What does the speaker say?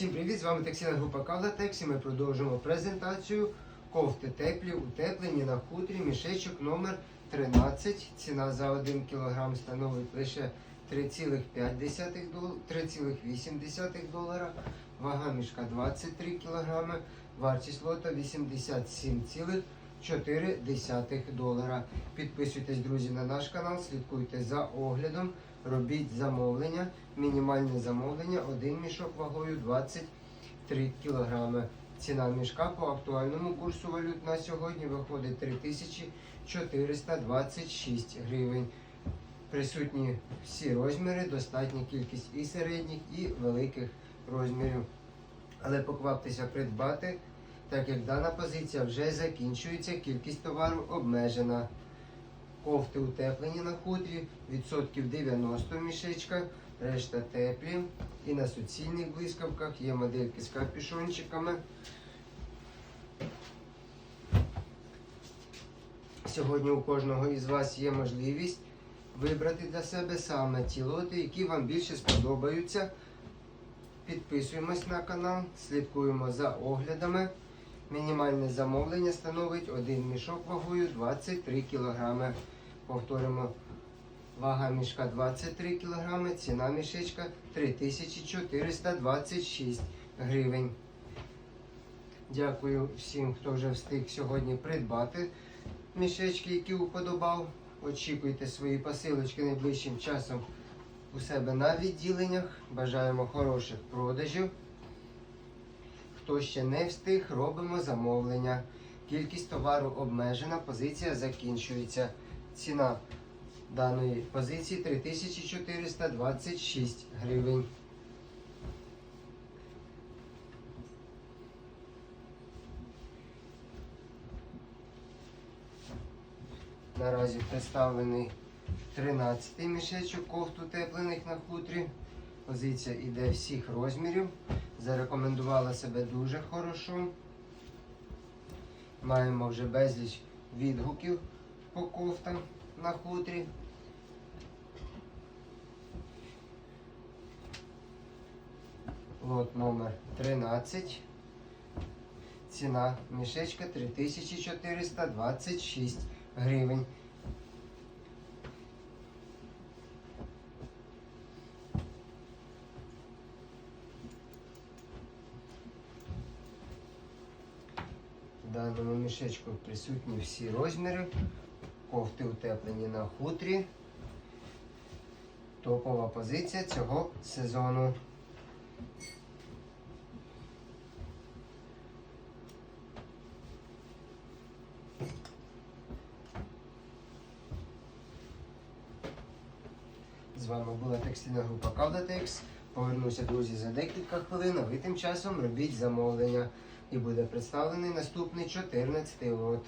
Всім привіт! З вами таксіна група Кавлатекс і ми продовжуємо презентацію кофти теплі, утеплені на хутрі, мішечок номер 13. Ціна за 1 кг становить лише 3,5 дол- 3,8 долара. Вага мішка 23 кг, вартість лота 87,4 долара. Підписуйтесь, друзі, на наш канал, слідкуйте за оглядом, робіть замовлення. Мінімальне замовлення один мішок вагою 23 кг. Ціна мішка по актуальному курсу валют на сьогодні виходить 3426 гривень. Присутні всі розміри, достатня кількість і середніх, і великих розмірів. Але покваптеся придбати, так як дана позиція вже закінчується, кількість товару обмежена. Кофти утеплені на хутрі, відсотків 90 мішечка, решта теплі. І на суцільних блискавках є модельки з капюшончиками. Сьогодні у кожного із вас є можливість вибрати для себе саме ті лоти, які вам більше сподобаються. Підписуємось на канал, слідкуємо за оглядами. Мінімальне замовлення становить один мішок вагою 23 кг. Повторимо, вага мішка 23 кг, ціна мішечка 3426 гривень. Дякую всім, хто вже встиг сьогодні придбати мішечки, які уподобав. Очікуйте свої посилочки найближчим часом у себе на відділеннях. Бажаємо хороших продажів. Хто ще не встиг, робимо замовлення. Кількість товару обмежена, позиція закінчується. Ціна даної позиції 3426 гривень. Наразі представлений 13 мішечок кофт утеплених на хутрі. Позиція іде всіх розмірів. Зарекомендувала себе дуже хорошо. Маємо вже безліч відгуків по кофтам на хутрі. Лот номер 13. Ціна мішечка 3426 гривень. В даному мішечку присутні всі розміри. Кофти утеплені на хутрі. Топова позиція цього сезону. З вами була текстильна група Кавдатекс. Повернуся, друзі, за декілька хвилин. А ви тим часом робіть замовлення. І буде представлений наступний 14 лот.